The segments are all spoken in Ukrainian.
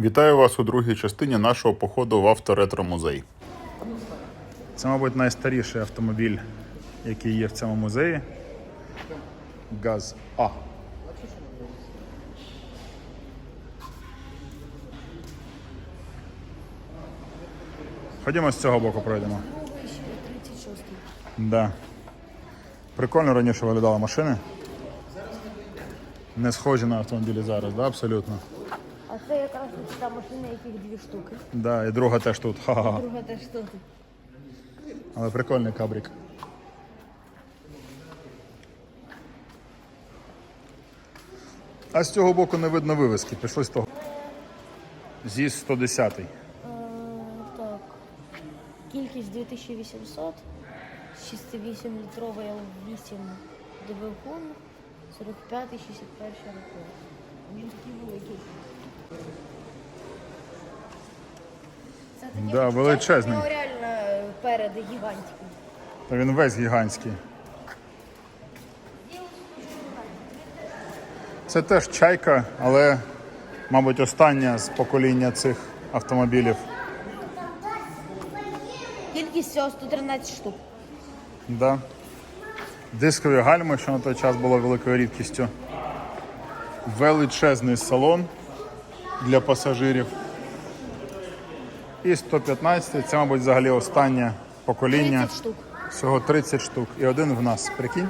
Вітаю вас у другій частині нашого походу в авторетро-музей. Це, мабуть, найстаріший автомобіль, який є в цьому музеї. ГАЗ А. Ходімо з цього боку пройдемо. 36. Да. Прикольно раніше виглядали машини. Не схожі на автомобілі зараз, да, абсолютно. Це якраз та машина, яких дві штуки. Да, і друга теж тут. Ха-ха-ха. Друга теж тут. Але прикольний кабрик. А з цього боку не видно вивіски. Пішли з того. ЗІС 110. Е, так. Кількість 2800. 608 літровий L8 двигун. 45 61 роки. Він такий великий. Це Да, величезний. що реально перед гігантським. Та він весь гігантський. Це теж чайка, але, мабуть, остання з покоління цих автомобілів. Кількість всього 113 штук. Да. Дискові гальми, що на той час було великою рідкістю. Величезний салон для пасажирів. І 115 це, мабуть, взагалі останнє покоління. 30 штук. Всього 30 штук. І один в нас. Прикинь?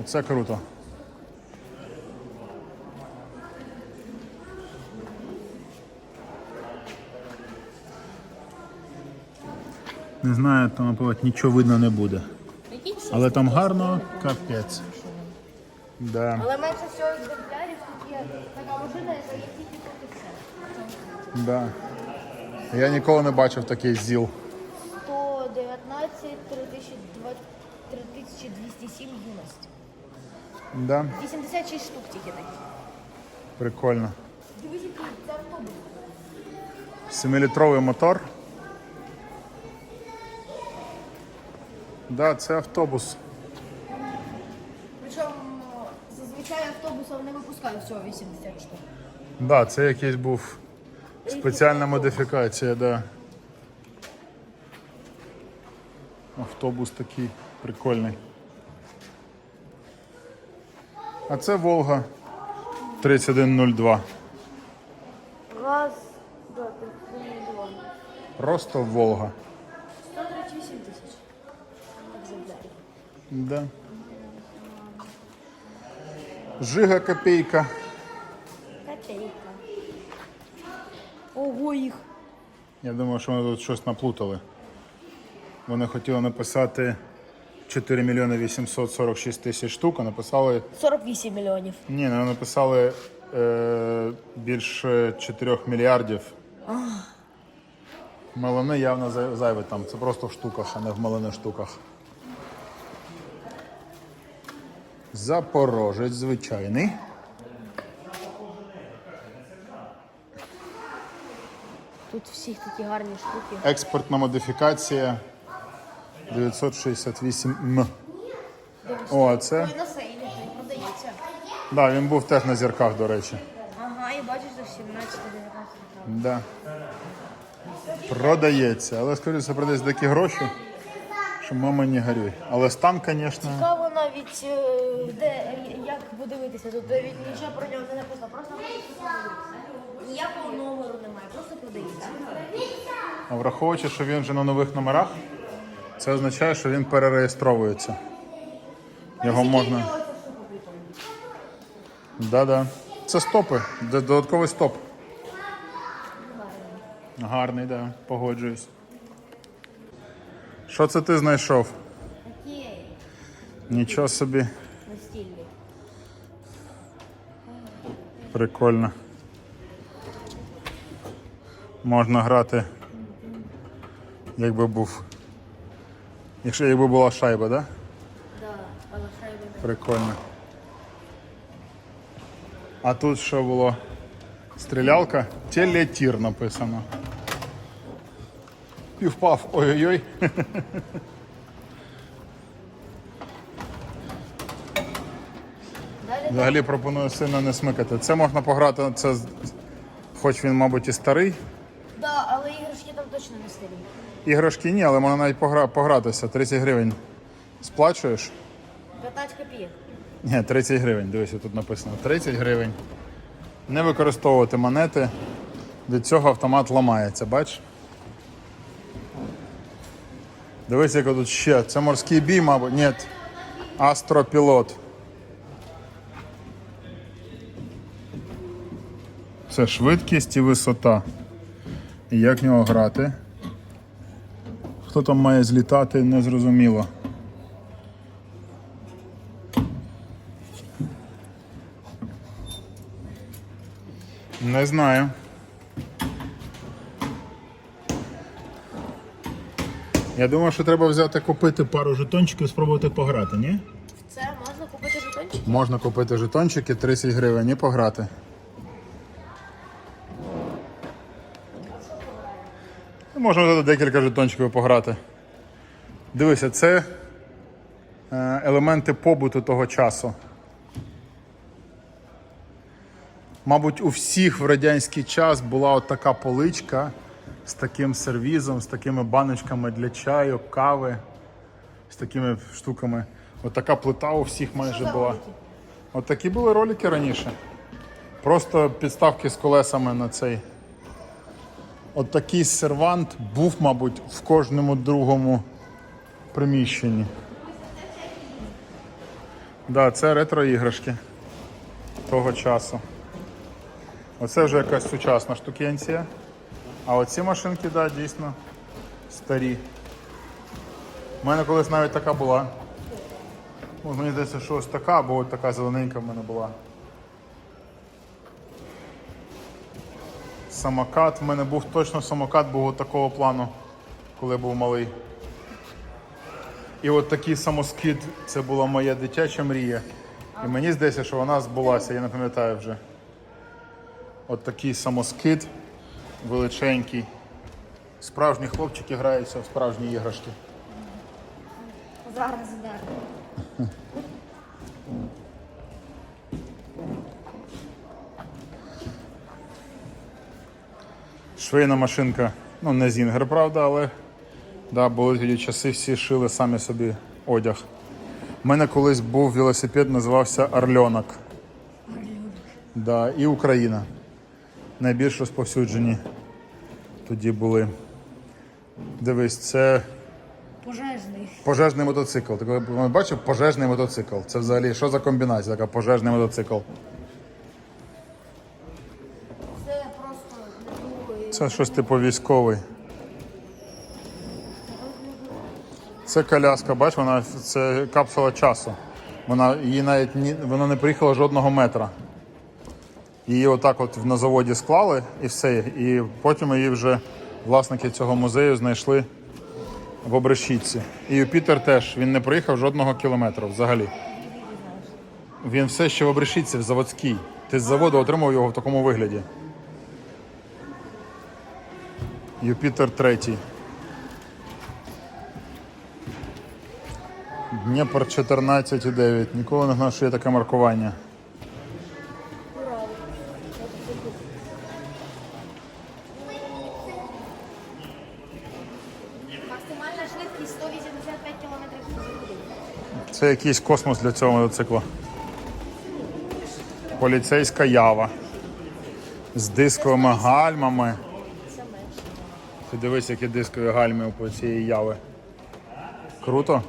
Оце круто. Не знаю, там напевно, нічого видно не буде. Але там гарно, капець. Да. Але менше всього така машина, яка є тільки тут і все. Да. Я ніколи не бачив такий ЗІЛ. 119 3002 3207 юності. Да. 86 штук тільки такі. Прикольно. Дивись, який це автобус. 7-літровий мотор. Да, це автобус. Випускають всього 80 штук. Да, це якийсь був спеціальна модифікація, да. Автобус такий прикольний. А це Волга 3102. Газ, да, 32. Просто Волга. 138 тисяч екземплярів. Да. Жига копейка. Копейка. Ого, їх. Я думаю, що вони тут щось наплутали. Вони хотіли написати 4 мільйони 846 тисяч штук, а написали. 48 мільйонів. Ні, вони написали е, більше 4 мільярдів. Малини явно зай- зайве там. Це просто в штуках, а не в малини штуках. Запорожець звичайний. Тут всіх такі гарні штуки. Експортна модифікація 968М. О, а це. Ой, на сейлі той продається. Да, він був теж на зірках, до речі. Ага, і бачиш за 17 19 Да. Продається. Але скоріше це продається такі гроші, що мама не горюй. Але стан, звісно. Цікаво навіть, е, де, як подивитися, тут навіть нічого про нього не написано, просто ніякого номеру немає, просто продається. А враховуючи, що він вже на нових номерах, це означає, що він перереєстровується. Його можна. Да-да. Це стопи. Додатковий стоп. Гарний, так, да. погоджуюсь. Що це ти знайшов? Нічого собі. настільний. Прикольно. Можна грати, якби був. Якщо якби була шайба, так? Да? Да, але шайби. Прикольно. А тут що було? Стрілялка? Телетір написано. І впав. Ой-ой-ой. Взагалі пропоную сильно не смикати. Це можна пограти. Це Хоч він, мабуть, і старий. Да, але іграшки там точно не старі. Іграшки ні, але можна навіть погра... погратися. 30 гривень. Сплачуєш? 15 копійок. Ні, 30 гривень. Дивись, тут написано 30 гривень. Не використовувати монети. Від цього автомат ламається, бач? Дивись, яка тут ще. Це морський бій, мабуть. Ні. Астропілот. Це швидкість і висота. І як в нього грати? Хто там має злітати, незрозуміло. Не знаю. Я думаю, що треба взяти купити пару жетончиків і спробувати пограти, ні? Це можна купити жетончик? Можна купити жетончики 30 гривень і пограти. Можна взяти декілька жетончиків пограти. Дивися, це е, елементи побуту того часу. Мабуть, у всіх в радянський час була от така поличка з таким сервізом, з такими баночками для чаю, кави, з такими штуками. От така плита у всіх майже за була. От такі були ролики раніше. Просто підставки з колесами на цей. От сервант був, мабуть, в кожному другому приміщенні. Да, це ретро-іграшки того часу. Оце вже якась сучасна штукенція. А оці машинки, да, дійсно старі. У мене колись навіть така була. От мені здається, що ось така, або от така зелененька в мене була. Самокат. В мене був точно самокат, був такого плану, коли був малий. І от такий самоскид це була моя дитяча мрія. І мені здається, що вона збулася, я не пам'ятаю вже. От такий самоскид величенький. Справжні хлопчики граються в справжні іграшки. Зараз, да. Швейна машинка, ну не зінгер, правда, але да, були тоді часи, всі шили самі собі одяг. У мене колись був велосипед, називався Орльонок. Да, і Україна. Найбільш розповсюджені тоді були. Дивись, це Пожежний. пожежний мотоцикл. Ти коли бачив пожежний мотоцикл. Це взагалі що за комбінація така пожежний мотоцикл? Це просто не думаю. Це щось типу військовий. Це коляска, бач, вона це капсула часу. Вона її навіть ні, вона не приїхала жодного метра. Її отак от на заводі склали і все. І потім її вже власники цього музею знайшли в Обрешітці. І Юпітер теж він не проїхав жодного кілометра взагалі. Він все ще в Обрешітці, в заводській. Ти з заводу отримав його в такому вигляді. Юпітер третій. Дніпр 14,9. Ніколи не знав, що є таке маркування. Максимальна швидкість 185 км за годину. Це якийсь космос для цього мотоцикла. Поліцейська ява. З дисковими гальмами. Ти дивись, які дискові гальми у цієї яви. Круто.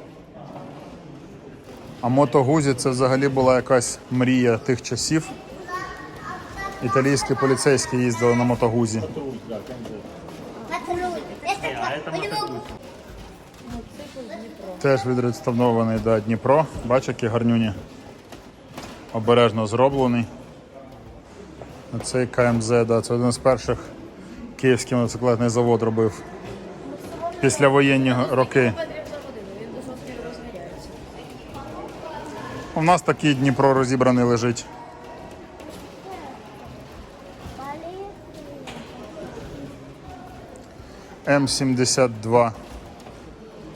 А мотогузі це взагалі була якась мрія тих часів. Італійські поліцейські їздили на мотогузі. Теж відреставрований да, Дніпро. Бач, які гарнюні. Обережно зроблений. Цей КМЗ, да, це один з перших київський мотоциклетний завод робив. Після воєнні роки. У нас такий Дніпро розібраний лежить. М72.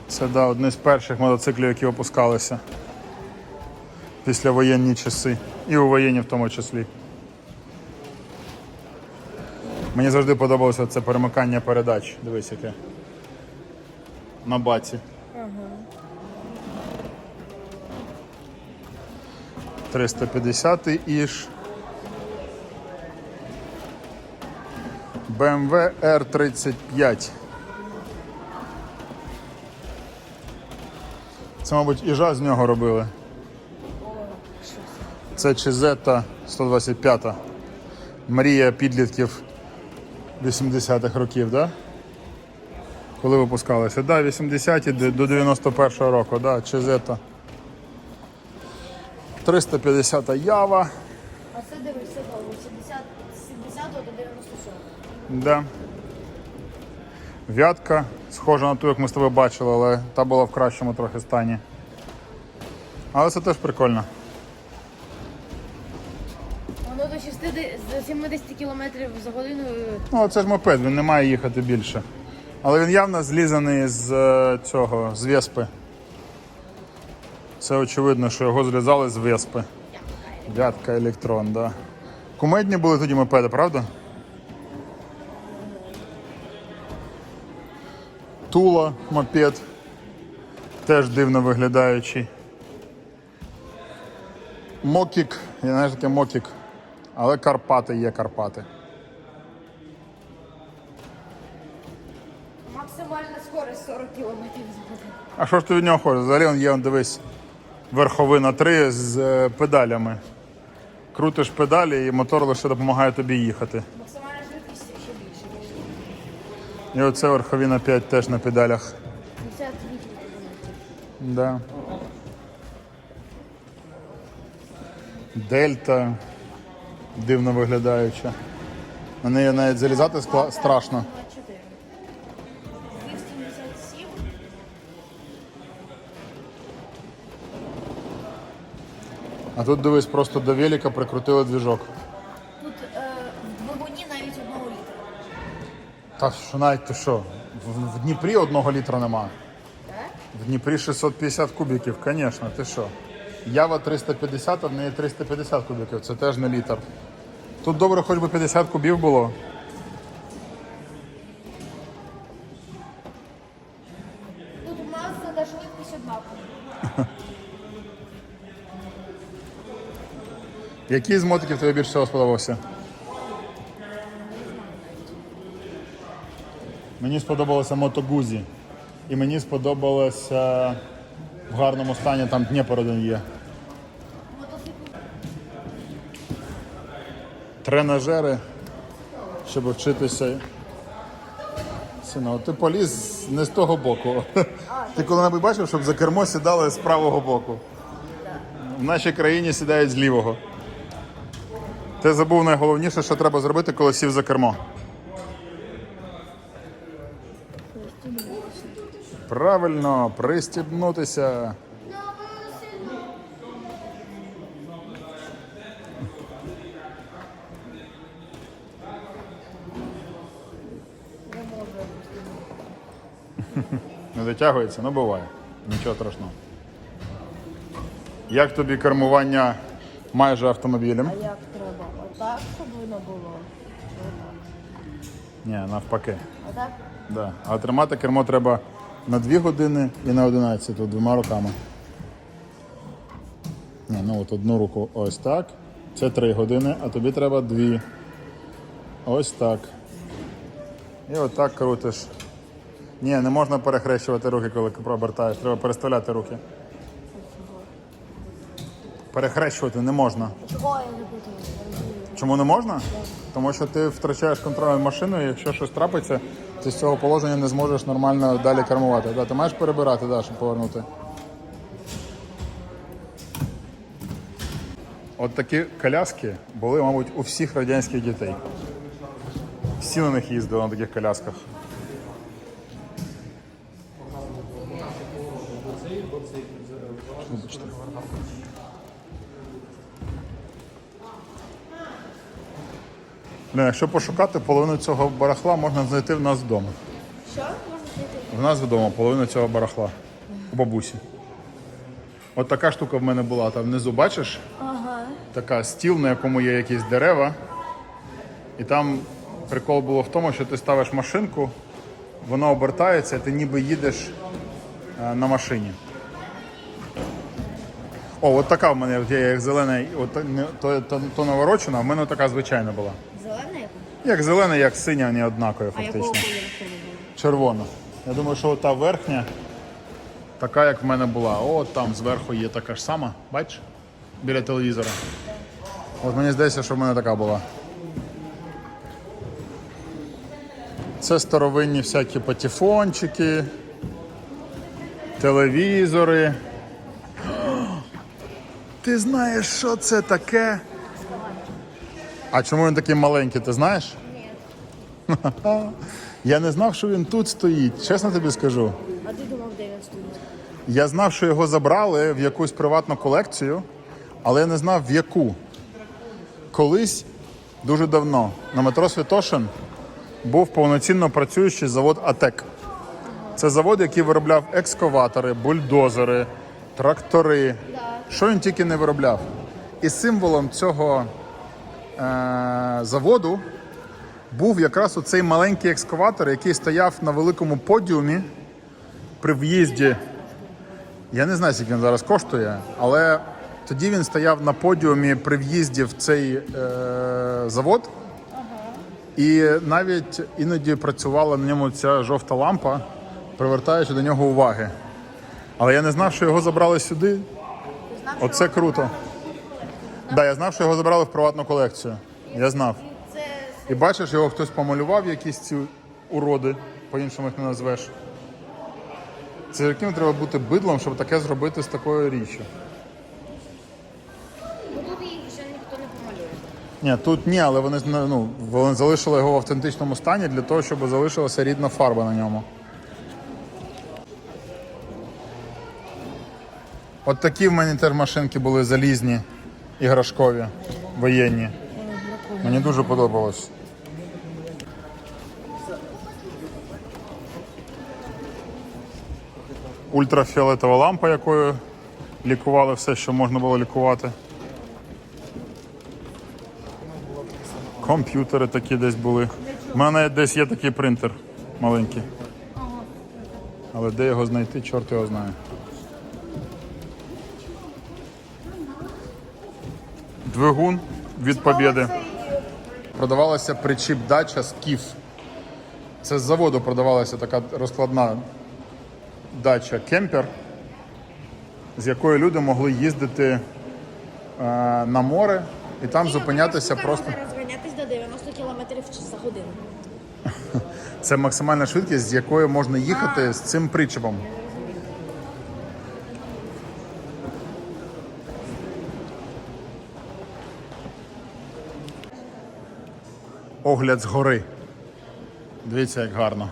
Це да, одні з перших мотоциклів, які опускалися після воєнні часи. І у воєнні в тому числі. Мені завжди подобалося це перемикання передач. Дивись, яке. На баці. Ага. 350 іж. BMW R35. Це, мабуть, іжа з нього робили. Це Чизета 125. Мрія підлітків 80-х років? Да? Коли випускалися? Да, 80-ті до до 91-го року, да, Чизета. 350 Ява. А це це було 70, з 70 до 97. Да. Вятка, схожа на ту, як ми з тобою бачили, але та була в кращому трохи стані. Але це теж прикольно. 70 км за годину. Ну, це ж мопед, він не має їхати більше. Але він явно злізаний з е, цього, з Веспи. Це очевидно, що його злізали з Веспи. Вятка електрон, да. Кумедні були тоді мопеди, правда? Тула мопед. Теж дивно виглядаючий. Мокік, я знаю, таке Мокік. Але Карпати є Карпати. Максимальна скорість 40 км за годину. А що ж ти від нього хочеш? Взагалі он є, он, дивись, верховина 3 з е, педалями. Крутиш педалі і мотор лише допомагає тобі їхати. Максимальна швидкість ще більше. ніж І оце верховина 5 теж на педалях. 58 км. Да. Дельта дивно виглядаюча. На неї навіть залізати скла- страшно. 277. А тут дивись, просто до велика прикрутили двіжок. Тут е, в двигуні навіть одного літра. Та що навіть ти що? В, в Дніпрі одного літра нема. Так? В Дніпрі 650 кубиків, звісно, ти що? Ява 350, а в неї 350 кубиків, це теж не літр. Тут добре, хоч би 50 кубів було. Тут маса та швидкість однакова. Який з мотиків тобі більше всього сподобався? Мені сподобалося мотогузі. І мені сподобалося в гарному стані там Дніпро один є. Тренажери, щоб вчитися. Сина, ти поліз не з того боку. Ти коли-небудь бачив, щоб за кермо сідали з правого боку? В нашій країні сідають з лівого. Ти забув найголовніше, що треба зробити, коли сів за кермо. Правильно, пристібнутися. Не дотягується, ну буває. Нічого страшного. Як тобі кермування майже автомобілем? А як треба? Отак, щоб воно було. Ні, навпаки. Отак? Да. А тримати кермо треба на 2 години і на 11, тут двома руками. Ні, ну от одну руку ось так. Це 3 години, а тобі треба 2. Ось так. І отак крутиш. Ні, не можна перехрещувати руки, коли обертаєш. Треба переставляти руки. Перехрещувати не можна. Чого я не буду? Чому не можна? Тому що ти втрачаєш контроль над машиною, і якщо щось трапиться, ти з цього положення не зможеш нормально далі кермувати. Да, ти маєш перебирати, да, щоб повернути. От такі коляски були, мабуть, у всіх радянських дітей. Всі на них їздили на таких колясках. Блін, якщо пошукати, половину цього барахла можна знайти в нас вдома. Що? Можна знайти? В нас вдома половина цього барахла. У бабусі. От така штука в мене була. Там внизу бачиш? Ага. Така стіл, на якому є якісь дерева. І там Прикол було в тому, що ти ставиш машинку, воно обертається, і ти ніби їдеш е, на машині. О, от така в мене є, як зелена, от, то, то, то наворочена, в мене така звичайна була. Як зелена, як синя, вони однакові А якого фактично. кольору було? Червона. Я думаю, що та верхня така, як в мене була. О, там зверху є така ж сама, бачиш? Біля телевізора. От мені здається, що в мене така була. Це старовинні всякі патефончики, телевізори. Ти знаєш, що це таке? А чому він такий маленький, ти знаєш? Ні. Я не знав, що він тут стоїть, чесно тобі скажу. А ти думав, де він стоїть? Я знав, що його забрали в якусь приватну колекцію, але я не знав в яку. Колись дуже давно на метро Святошин був повноцінно працюючий завод АТЕК. Це завод, який виробляв екскаватори, бульдозери, трактори. Що він тільки не виробляв. І символом цього заводу був якраз оцей маленький екскаватор, який стояв на великому подіумі при в'їзді я не знаю, скільки він зараз коштує, але тоді він стояв на подіумі при в'їзді в цей е, завод. І навіть іноді працювала на ньому ця жовта лампа, привертаючи до нього уваги. Але я не знав, що його забрали сюди. Оце круто. Так, да, я знав, що його забрали в приватну колекцію. Я знав. Це І бачиш, його хтось помалював, якісь ці уроди, по-іншому їх не назвеш. Це яким треба бути бидлом, щоб таке зробити з такою річчю? ну, тут їх вже ніхто не помалює. Ні, тут ні, але вони, ну, вони залишили його в автентичному стані для того, щоб залишилася рідна фарба на ньому. От такі в мене теж машинки були залізні, іграшкові, воєнні. Мені дуже подобалось. Ультрафіолетова лампа, якою лікували все, що можна було лікувати. Комп'ютери такі десь були. У мене десь є такий принтер маленький. Але де його знайти, чорт його знає. Двигун від Побєди. Продавалася причіп дача Скіф. Це з заводу продавалася така розкладна дача кемпер, з якою люди могли їздити е, на море і там зупинятися просто. Можна розганятись до 90 км за годину. Це максимальна швидкість, з якою можна їхати з цим причепом. Огляд з гори. Дивіться, як гарно.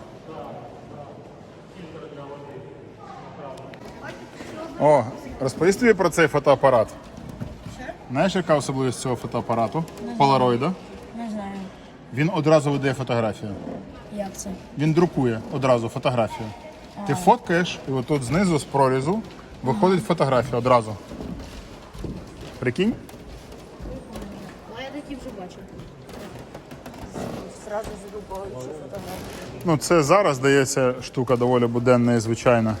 О, розповість тобі про цей фотоапарат. Знаєш, яка особливість цього фотоапарату? Полароїда. Не знаю, Він одразу видає фотографію. як це. Він друкує одразу фотографію. Ти фоткаєш, і отут знизу з прорізу виходить фотографія одразу. Прикинь? Ну, це зараз здається штука доволі буденна і звичайна.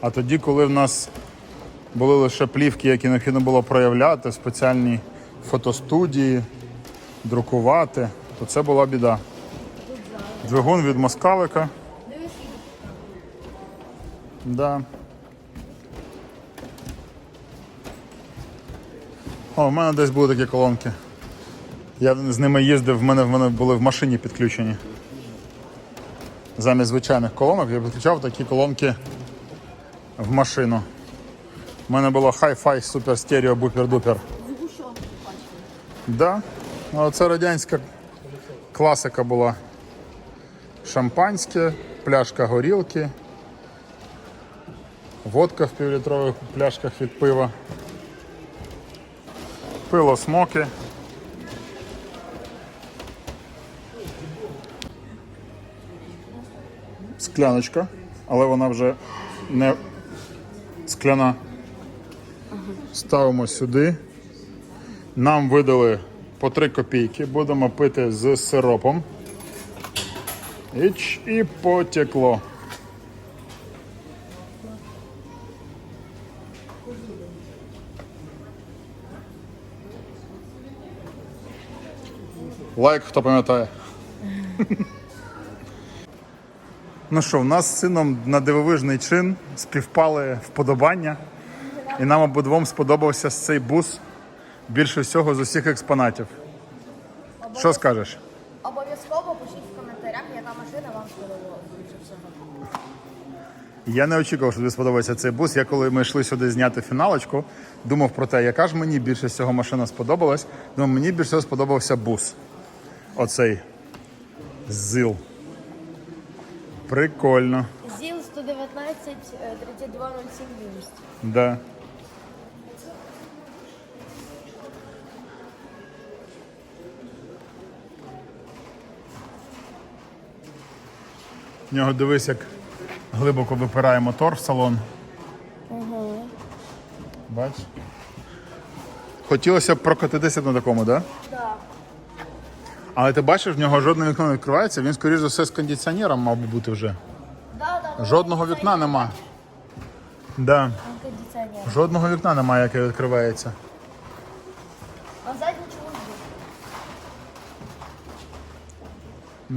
А тоді, коли в нас були лише плівки, які необхідно було проявляти, спеціальні фотостудії, друкувати, то це була біда. Двигун від москалика. Да. О, в мене десь були такі колонки. Я з ними їздив, в мене, в мене були в машині підключені. Замість звичайних колонок я підключав такі колонки в машину. У мене було Hi-Fi Super Stereo Booper Duper. Да. Ну, це радянська класика була. Шампанське, пляшка горілки, водка в півлітрових пляшках від пива, пило смоки. Скляночка, але вона вже не скляна. Ставимо сюди. Нам видали по 3 копійки. Будемо пити з сиропом. Іч і потекло. Лайк, хто пам'ятає. Ну що, в нас з сином на дивовижний чин співпали вподобання, і нам обидвом сподобався цей бус більше всього з усіх експонатів. Що скажеш? Обов'язково пишіть в коментарях, яка машина вам сподобалась більше всього. Я не очікував, що тобі сподобається цей бус. Я коли ми йшли сюди зняти фіналочку, думав про те, яка ж мені більше всього машина сподобалась. Думав, мені більше всього сподобався бус. Оцей зил. Прикольно. ЗІЛ 119 е, 3207 юність. Да. В нього дивись, як глибоко випирає мотор в салон. Угу. Бач? Хотілося б прокатитися на такому, так? Да? Так. Але ти бачиш, в нього жодне вікно не відкривається, він, скоріш за все, з кондиціонером мав би бути вже. Да, да, Жодного вікна нема. Да. Кондиціонер. Жодного вікна немає, яке відкривається. А ззаді чого є?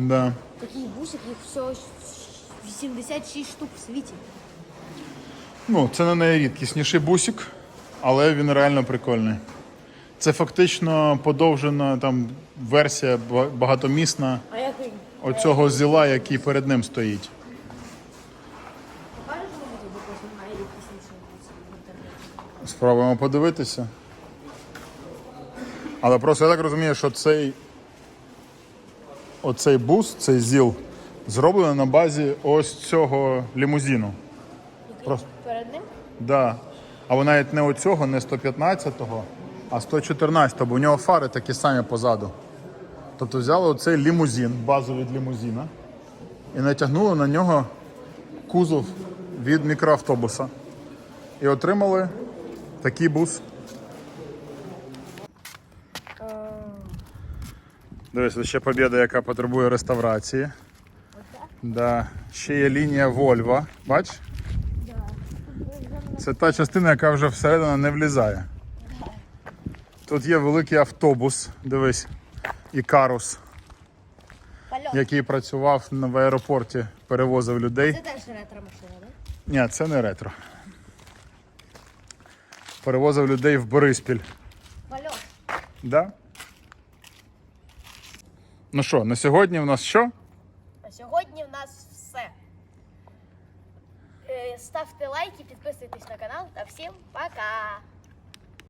Да. Такий бусик, їх всього 86 штук в світі. Ну, це не найрідкісніший бусик, але він реально прикольний. Це фактично подовжена там версія багатомісна оцього зіла, який перед ним стоїть. Спробуємо подивитися. Але просто я так розумію, що цей оцей бус, цей ЗІЛ, зроблений на базі ось цього лімузину. Просто, Перед ним? да. Або навіть не оцього, не 115-го, а 114-го, бо у нього фари такі самі позаду. Тобто взяли оцей лімузин, базу від лімузина, і натягнули на нього кузов від мікроавтобуса. І отримали такий бус. Дивись, ще побіда, яка потребує реставрації. Да. Ще є лінія Volvo. Бач? Це та частина, яка вже всередину не влізає. Тут є великий автобус, дивись, Ікарус, який працював в аеропорті, перевозив людей. Це теж ретро машина, так? Ні, це не ретро. Перевозив людей в Бориспіль. Польот. Да? Ну що, на сьогодні в нас що? А сьогодні в нас все. Е, Ставте лайки, підписуйтесь на канал та всім пока!